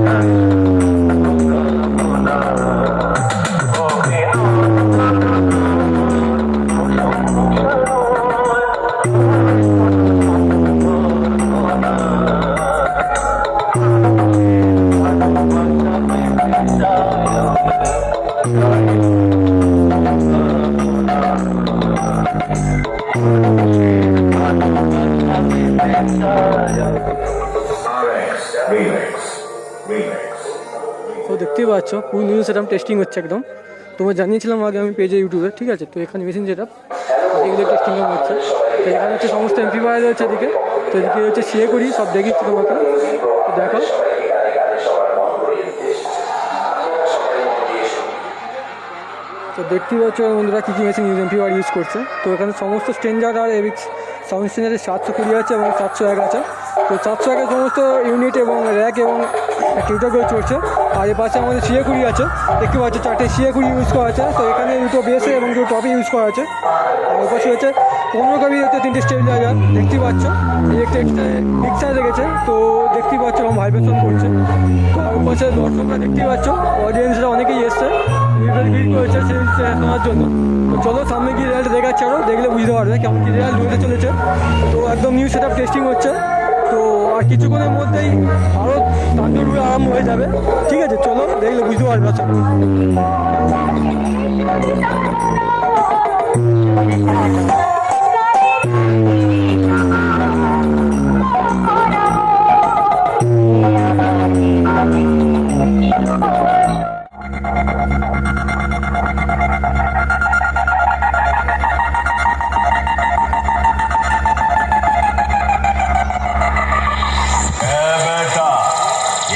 Uh-huh. দেখতেই পাচ্ছ, পুরো নিউজ সেটআপ টেস্টিং হচ্ছে একদম। তোমার জানিয়েছিলাম আগে আমি পেজে ইউটিউবে ঠিক আছে? তো এখানে মেশিন সেটআপ এগুলো টেস্টিং হচ্ছে। তো এখানে হচ্ছে সমস্ত এমপ্লিফায়ার রয়েছে এদিকে। তো এদিকে হচ্ছে সিএ করি, সব দেখিচ্ছি তোমাকে দেখো। তো দেখতেই পাচ্ছ বন্ধুরা কী কী মেশিন ইউজ এমপ্লিফায়ার ইউজ করছে। তো এখানে সমস্ত স্ট্রেঞ্জার আর এভিক্স সাউন্ড স্ট্রেঞ্জারের সাতশো কুড়ি আছে এবং সাতশো এক আছে। তো সাতশো একের সমস্ত ইউনিট এবং র্যাক এবং টিউটারগুলো চলছে। আর এর পাশে আমাদের সিএ কুড়ি আছে। দেখতে পাচ্ছ, চারটে সিএ কুড়ি ইউজ করা আছে। তো এখানে দুটো বেসে এবং দুটো টপে ইউজ করা আছে। আর পাশে হচ্ছে পনেরো কবি হচ্ছে তিনটে স্টেবিলাইজার দেখতেই পাচ্ছ ইলেকট্রিক রেখেছে তো দেখতেই পাচ্ছ এবং ভাইব্রেশন করছে। তো আর পাশে দর্শকরা দেখতেই পাচ্ছ অডিয়েন্সরা অনেকেই এসছে। জন্য। তো চলো, সামনে গিয়ে রেজাল্ট দেখাচ্ছে আরও দেখলে বুঝতে পারবে কেমন কি রেজাল্ট হতে চলেছে। তো একদম নিউ সেট টেস্টিং হচ্ছে। তো আর কিছুক্ষণের মধ্যেই আরও তাণ্ডব আরম্ভ হয়ে যাবে। ঠিক আছে, চলো, দেখলে বুঝতে পারবে আশা করি। ए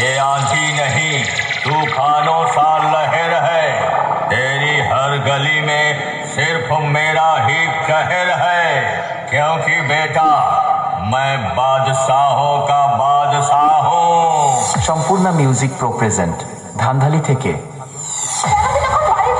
ये आंधी नहीं तूफानों सा लहर है तेरी हर गली में सिर्फ मेरा ही कहर है क्योंकि बेटा मैं बादशाहों का बादशाह हूँ সম্পূর্ণ মিউজিক প্রো প্রেজেন্ট ধানধালি থেকে বাড়ির